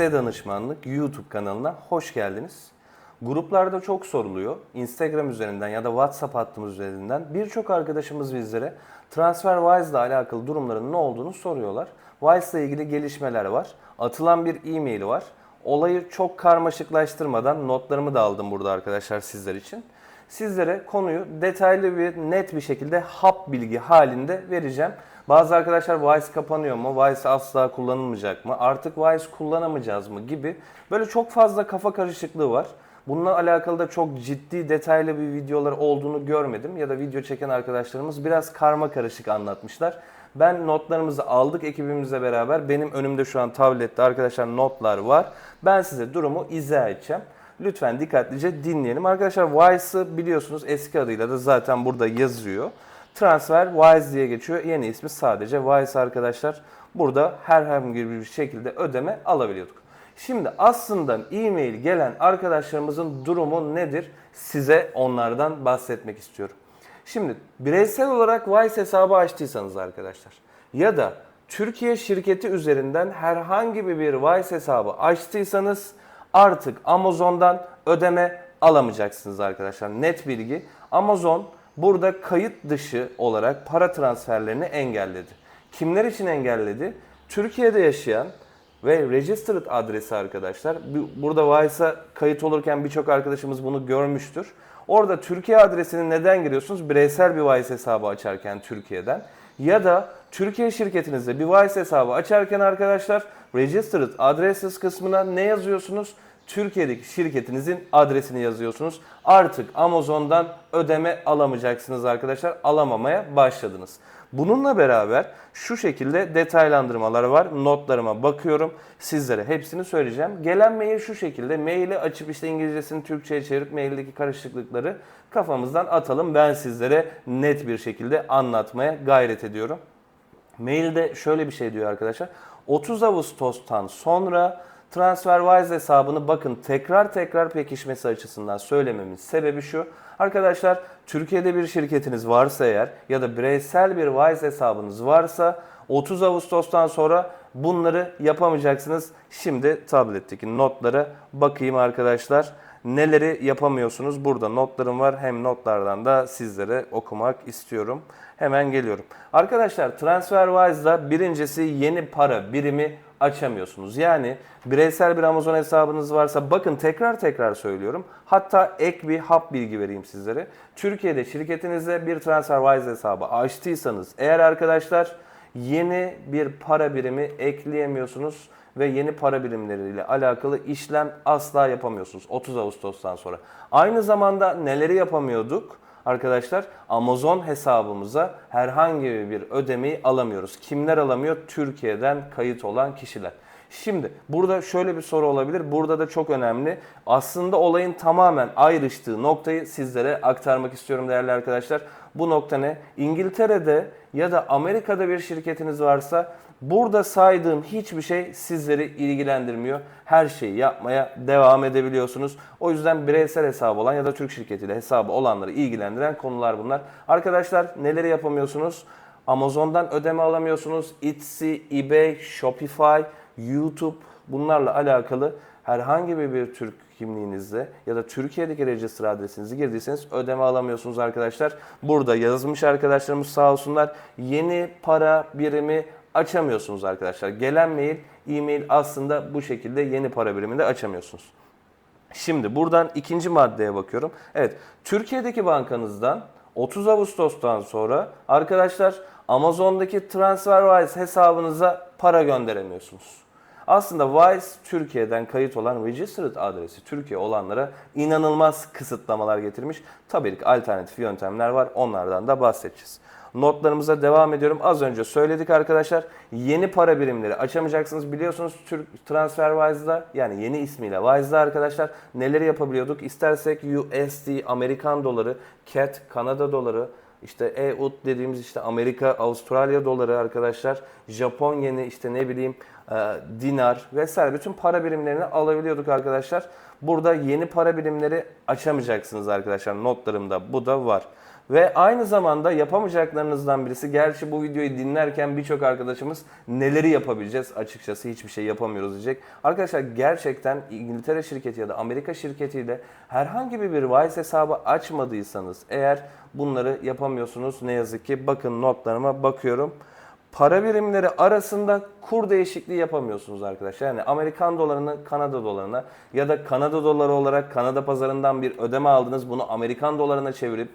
Danışmanlık YouTube kanalına hoş geldiniz. Gruplarda çok soruluyor. Instagram üzerinden ya da WhatsApp hattımız üzerinden birçok arkadaşımız bizlere TransferWise ile alakalı durumların ne olduğunu soruyorlar. Wise ile ilgili gelişmeler var. Atılan bir e-mail var. Olayı çok karmaşıklaştırmadan notlarımı da aldım burada arkadaşlar sizler için. Sizlere konuyu detaylı bir net bir şekilde hap bilgi halinde vereceğim. Bazı arkadaşlar Wise kapanıyor mu? Wise asla kullanılmayacak mı? Artık Wise kullanamayacağız mı? Gibi böyle çok fazla kafa karışıklığı var. Bununla alakalı da çok ciddi detaylı bir videolar olduğunu görmedim ya da video çeken arkadaşlarımız biraz karma karışık anlatmışlar. Ben notlarımızı aldık ekibimizle beraber. Benim önümde şu an tablette arkadaşlar notlar var. Ben size durumu izah edeceğim. Lütfen dikkatlice dinleyelim. Arkadaşlar Wise'ı biliyorsunuz eski adıyla da zaten burada yazıyor. Transfer Wise diye geçiyor. Yeni ismi sadece Wise arkadaşlar. Burada herhangi bir şekilde ödeme alabiliyorduk. Şimdi aslında e-mail gelen arkadaşlarımızın durumu nedir? Size onlardan bahsetmek istiyorum. Şimdi bireysel olarak Wise hesabı açtıysanız arkadaşlar ya da Türkiye şirketi üzerinden herhangi bir Wise hesabı açtıysanız artık Amazon'dan ödeme alamayacaksınız arkadaşlar. Net bilgi. Amazon burada kayıt dışı olarak para transferlerini engelledi. Kimler için engelledi? Türkiye'de yaşayan ve registered adresi arkadaşlar. Bu- Burada Vice'a kayıt olurken birçok arkadaşımız bunu görmüştür. Orada Türkiye adresini neden giriyorsunuz? Bireysel bir Vice hesabı açarken Türkiye'den. Ya da Türkiye şirketinizde bir Vice hesabı açarken arkadaşlar registered addresses kısmına ne yazıyorsunuz? Türkiye'deki şirketinizin adresini yazıyorsunuz. Artık Amazon'dan ödeme alamayacaksınız arkadaşlar. Alamamaya başladınız. Bununla beraber şu şekilde detaylandırmalar var. Notlarıma bakıyorum. Sizlere hepsini söyleyeceğim. Gelen mail şu şekilde. Maili açıp işte İngilizcesini Türkçe'ye çevirip maildeki karışıklıkları kafamızdan atalım. Ben sizlere net bir şekilde anlatmaya gayret ediyorum. Mailde şöyle bir şey diyor arkadaşlar. 30 Ağustos'tan sonra TransferWise hesabını bakın tekrar tekrar pekişmesi açısından söylememin sebebi şu. Arkadaşlar Türkiye'de bir şirketiniz varsa eğer ya da bireysel bir Wise hesabınız varsa 30 Ağustos'tan sonra bunları yapamayacaksınız. Şimdi tabletteki notlara bakayım arkadaşlar. Neleri yapamıyorsunuz? Burada notlarım var. Hem notlardan da sizlere okumak istiyorum. Hemen geliyorum. Arkadaşlar TransferWise'da birincisi yeni para birimi açamıyorsunuz. Yani bireysel bir Amazon hesabınız varsa bakın tekrar tekrar söylüyorum. Hatta ek bir hap bilgi vereyim sizlere. Türkiye'de şirketinizde bir TransferWise hesabı açtıysanız eğer arkadaşlar yeni bir para birimi ekleyemiyorsunuz ve yeni para birimleriyle alakalı işlem asla yapamıyorsunuz 30 Ağustos'tan sonra. Aynı zamanda neleri yapamıyorduk? Arkadaşlar Amazon hesabımıza herhangi bir ödemeyi alamıyoruz. Kimler alamıyor? Türkiye'den kayıt olan kişiler. Şimdi burada şöyle bir soru olabilir. Burada da çok önemli. Aslında olayın tamamen ayrıştığı noktayı sizlere aktarmak istiyorum değerli arkadaşlar. Bu nokta ne? İngiltere'de ya da Amerika'da bir şirketiniz varsa burada saydığım hiçbir şey sizleri ilgilendirmiyor. Her şeyi yapmaya devam edebiliyorsunuz. O yüzden bireysel hesabı olan ya da Türk şirketiyle hesabı olanları ilgilendiren konular bunlar. Arkadaşlar neleri yapamıyorsunuz? Amazon'dan ödeme alamıyorsunuz. Etsy, eBay, Shopify, YouTube bunlarla alakalı herhangi bir, Türk kimliğinizde ya da Türkiye'deki register adresinizi girdiyseniz ödeme alamıyorsunuz arkadaşlar. Burada yazmış arkadaşlarımız sağ olsunlar. Yeni para birimi açamıyorsunuz arkadaşlar. Gelen mail, e-mail aslında bu şekilde yeni para biriminde açamıyorsunuz. Şimdi buradan ikinci maddeye bakıyorum. Evet, Türkiye'deki bankanızdan 30 Ağustos'tan sonra arkadaşlar Amazon'daki TransferWise hesabınıza para gönderemiyorsunuz. Aslında Wise Türkiye'den kayıt olan registered adresi Türkiye olanlara inanılmaz kısıtlamalar getirmiş. Tabii ki alternatif yöntemler var. Onlardan da bahsedeceğiz. Notlarımıza devam ediyorum. Az önce söyledik arkadaşlar. Yeni para birimleri açamayacaksınız. Biliyorsunuz Türk TransferWise'da yani yeni ismiyle Wise'da arkadaşlar neleri yapabiliyorduk? İstersek USD, Amerikan doları, CAD, Kanada doları, işte EUD dediğimiz işte Amerika, Avustralya doları arkadaşlar, Japon yeni işte ne bileyim dinar vesaire bütün para birimlerini alabiliyorduk arkadaşlar. Burada yeni para birimleri açamayacaksınız arkadaşlar. Notlarımda bu da var. Ve aynı zamanda yapamayacaklarınızdan birisi, gerçi bu videoyu dinlerken birçok arkadaşımız neleri yapabileceğiz açıkçası hiçbir şey yapamıyoruz diyecek. Arkadaşlar gerçekten İngiltere şirketi ya da Amerika şirketiyle herhangi bir Wise hesabı açmadıysanız eğer bunları yapamıyorsunuz ne yazık ki. Bakın notlarıma bakıyorum para birimleri arasında kur değişikliği yapamıyorsunuz arkadaşlar. Yani Amerikan dolarını Kanada dolarına ya da Kanada doları olarak Kanada pazarından bir ödeme aldınız. Bunu Amerikan dolarına çevirip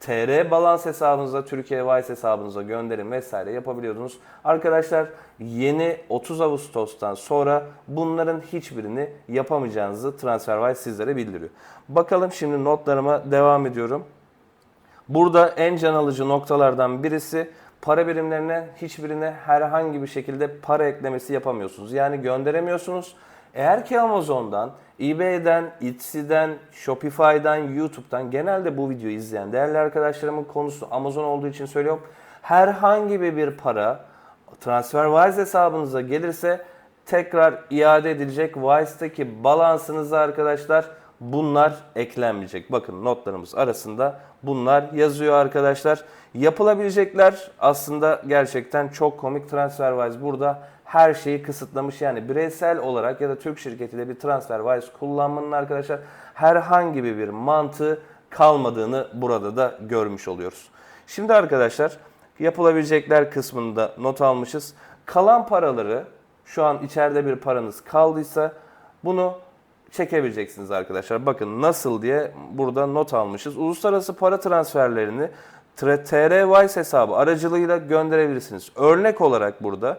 TR balans hesabınıza, Türkiye Wise hesabınıza gönderin vesaire yapabiliyordunuz. Arkadaşlar yeni 30 Ağustos'tan sonra bunların hiçbirini yapamayacağınızı TransferWise sizlere bildiriyor. Bakalım şimdi notlarıma devam ediyorum. Burada en can alıcı noktalardan birisi para birimlerine hiçbirine herhangi bir şekilde para eklemesi yapamıyorsunuz. Yani gönderemiyorsunuz. Eğer ki Amazon'dan, eBay'den, Etsy'den, Shopify'dan, YouTube'dan genelde bu videoyu izleyen değerli arkadaşlarımın konusu Amazon olduğu için söylüyorum. Herhangi bir para TransferWise hesabınıza gelirse tekrar iade edilecek. Wise'daki balansınıza arkadaşlar bunlar eklenmeyecek. Bakın notlarımız arasında bunlar yazıyor arkadaşlar. Yapılabilecekler aslında gerçekten çok komik. TransferWise burada her şeyi kısıtlamış. Yani bireysel olarak ya da Türk şirketiyle bir TransferWise kullanmanın arkadaşlar herhangi bir mantığı kalmadığını burada da görmüş oluyoruz. Şimdi arkadaşlar yapılabilecekler kısmında not almışız. Kalan paraları şu an içeride bir paranız kaldıysa bunu çekebileceksiniz arkadaşlar. Bakın nasıl diye burada not almışız. Uluslararası para transferlerini TRWise hesabı aracılığıyla gönderebilirsiniz. Örnek olarak burada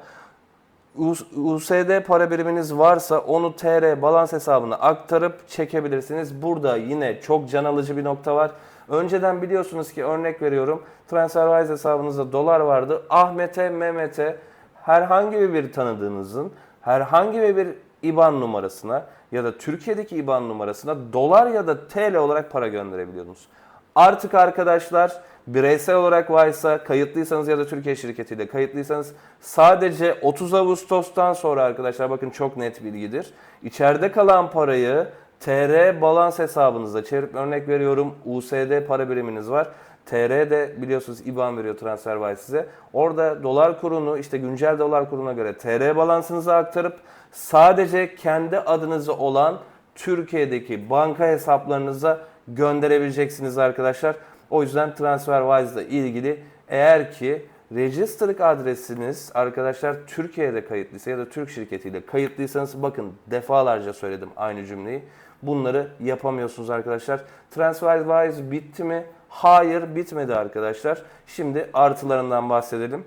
USD para biriminiz varsa onu TR balans hesabına aktarıp çekebilirsiniz. Burada yine çok can alıcı bir nokta var. Önceden biliyorsunuz ki örnek veriyorum TransferWise hesabınızda dolar vardı. Ahmet'e, Mehmet'e herhangi bir tanıdığınızın herhangi bir IBAN numarasına ya da Türkiye'deki IBAN numarasına dolar ya da TL olarak para gönderebiliyordunuz. Artık arkadaşlar bireysel olarak varsa kayıtlıysanız ya da Türkiye şirketiyle kayıtlıysanız sadece 30 Ağustos'tan sonra arkadaşlar bakın çok net bilgidir. İçeride kalan parayı TR balans hesabınıza çevirip örnek veriyorum USD para biriminiz var. TR'de biliyorsunuz IBAN veriyor TransferWise size. Orada dolar kurunu işte güncel dolar kuruna göre TR balansınıza aktarıp sadece kendi adınızı olan Türkiye'deki banka hesaplarınıza gönderebileceksiniz arkadaşlar. O yüzden TransferWise ile ilgili eğer ki registered adresiniz arkadaşlar Türkiye'de kayıtlıysa ya da Türk şirketiyle kayıtlıysanız bakın defalarca söyledim aynı cümleyi. Bunları yapamıyorsunuz arkadaşlar. TransferWise bitti mi? Hayır bitmedi arkadaşlar. Şimdi artılarından bahsedelim.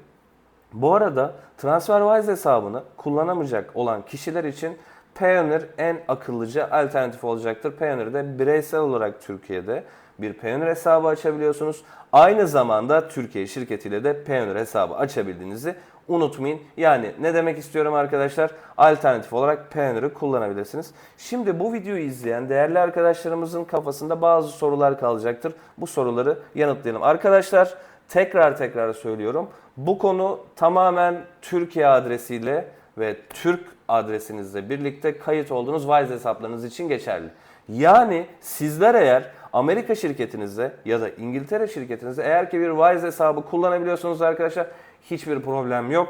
Bu arada TransferWise hesabını kullanamayacak olan kişiler için Payoneer en akıllıca alternatif olacaktır. Payoneer'de bireysel olarak Türkiye'de bir Payoneer hesabı açabiliyorsunuz. Aynı zamanda Türkiye şirketiyle de Payoneer hesabı açabildiğinizi unutmayın. Yani ne demek istiyorum arkadaşlar? Alternatif olarak Payoneer'ı kullanabilirsiniz. Şimdi bu videoyu izleyen değerli arkadaşlarımızın kafasında bazı sorular kalacaktır. Bu soruları yanıtlayalım. Arkadaşlar tekrar tekrar söylüyorum. Bu konu tamamen Türkiye adresiyle ve Türk adresinizle birlikte kayıt olduğunuz Wise hesaplarınız için geçerli. Yani sizler eğer Amerika şirketinizde ya da İngiltere şirketinizde eğer ki bir Wise hesabı kullanabiliyorsunuz arkadaşlar hiçbir problem yok.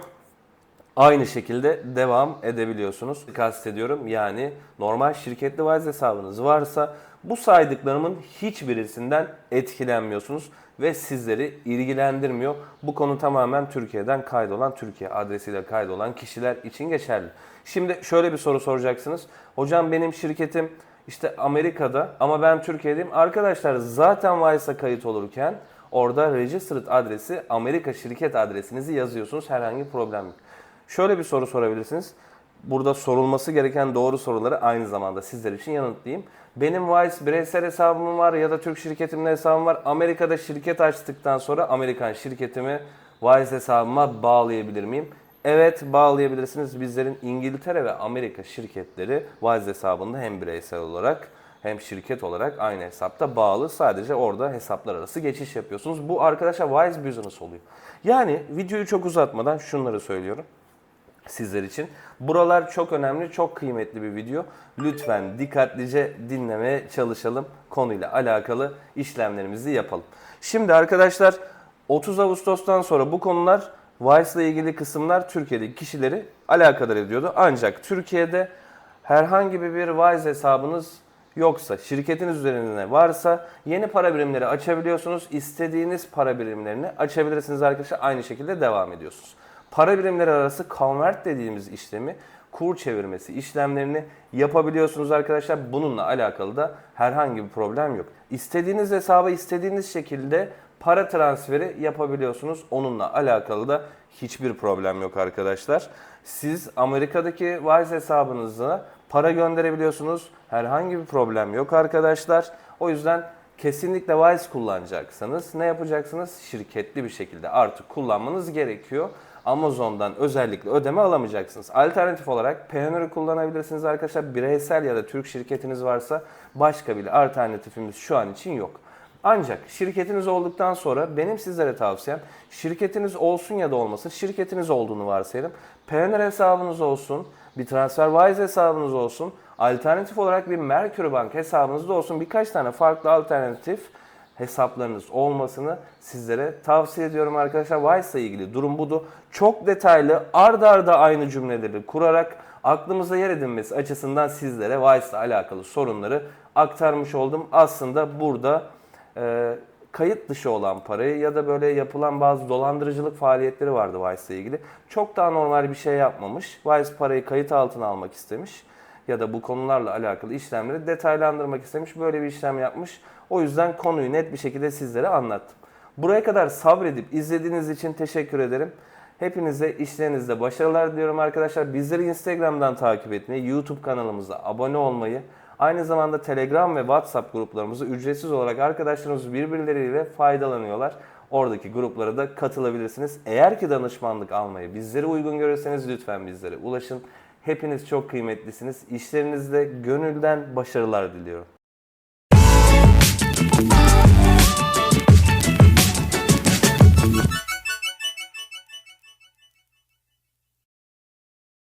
Aynı şekilde devam edebiliyorsunuz. Kastediyorum yani normal şirketli Wise hesabınız varsa bu saydıklarımın hiçbirisinden etkilenmiyorsunuz ve sizleri ilgilendirmiyor. Bu konu tamamen Türkiye'den kaydolan, Türkiye adresiyle kaydolan kişiler için geçerli. Şimdi şöyle bir soru soracaksınız. Hocam benim şirketim işte Amerika'da ama ben Türkiye'deyim. Arkadaşlar zaten Wise'a kayıt olurken orada registered adresi Amerika şirket adresinizi yazıyorsunuz. Herhangi bir problem yok. Şöyle bir soru sorabilirsiniz. Burada sorulması gereken doğru soruları aynı zamanda sizler için yanıtlayayım. Benim Wise bireysel hesabım var ya da Türk şirketimde hesabım var. Amerika'da şirket açtıktan sonra Amerikan şirketimi Wise hesabıma bağlayabilir miyim? Evet bağlayabilirsiniz. Bizlerin İngiltere ve Amerika şirketleri Wise hesabında hem bireysel olarak hem şirket olarak aynı hesapta bağlı. Sadece orada hesaplar arası geçiş yapıyorsunuz. Bu arkadaşlar Wise Business oluyor. Yani videoyu çok uzatmadan şunları söylüyorum. Sizler için. Buralar çok önemli, çok kıymetli bir video. Lütfen dikkatlice dinlemeye çalışalım. Konuyla alakalı işlemlerimizi yapalım. Şimdi arkadaşlar 30 Ağustos'tan sonra bu konular Vice ile ilgili kısımlar Türkiye'deki kişileri alakadar ediyordu. Ancak Türkiye'de herhangi bir Wise hesabınız yoksa, şirketiniz üzerinde varsa yeni para birimleri açabiliyorsunuz. İstediğiniz para birimlerini açabilirsiniz arkadaşlar. Aynı şekilde devam ediyorsunuz. Para birimleri arası convert dediğimiz işlemi kur çevirmesi işlemlerini yapabiliyorsunuz arkadaşlar. Bununla alakalı da herhangi bir problem yok. İstediğiniz hesaba istediğiniz şekilde para transferi yapabiliyorsunuz. Onunla alakalı da hiçbir problem yok arkadaşlar. Siz Amerika'daki Wise hesabınıza para gönderebiliyorsunuz. Herhangi bir problem yok arkadaşlar. O yüzden kesinlikle Wise kullanacaksanız ne yapacaksınız? Şirketli bir şekilde artık kullanmanız gerekiyor. Amazon'dan özellikle ödeme alamayacaksınız. Alternatif olarak Payoneer'ı kullanabilirsiniz arkadaşlar. Bireysel ya da Türk şirketiniz varsa başka bir alternatifimiz şu an için yok. Ancak şirketiniz olduktan sonra benim sizlere tavsiyem şirketiniz olsun ya da olmasın şirketiniz olduğunu varsayalım. Payoneer hesabınız olsun, bir TransferWise hesabınız olsun, alternatif olarak bir Mercury Bank hesabınız da olsun. Birkaç tane farklı alternatif hesaplarınız olmasını sizlere tavsiye ediyorum arkadaşlar. İle ilgili durum budur. Çok detaylı ardarda arda aynı cümleleri kurarak aklımıza yer edinmesi açısından sizlere ile alakalı sorunları aktarmış oldum. Aslında burada e, kayıt dışı olan parayı ya da böyle yapılan bazı dolandırıcılık faaliyetleri vardı Vice ile ilgili. Çok daha normal bir şey yapmamış. Vice parayı kayıt altına almak istemiş ya da bu konularla alakalı işlemleri detaylandırmak istemiş. Böyle bir işlem yapmış. O yüzden konuyu net bir şekilde sizlere anlattım. Buraya kadar sabredip izlediğiniz için teşekkür ederim. Hepinize işlerinizde başarılar diliyorum arkadaşlar. Bizleri Instagram'dan takip etmeyi, YouTube kanalımıza abone olmayı, aynı zamanda Telegram ve WhatsApp gruplarımızı ücretsiz olarak arkadaşlarımız birbirleriyle faydalanıyorlar. Oradaki gruplara da katılabilirsiniz. Eğer ki danışmanlık almayı bizlere uygun görürseniz lütfen bizlere ulaşın. Hepiniz çok kıymetlisiniz. İşlerinizde gönülden başarılar diliyorum.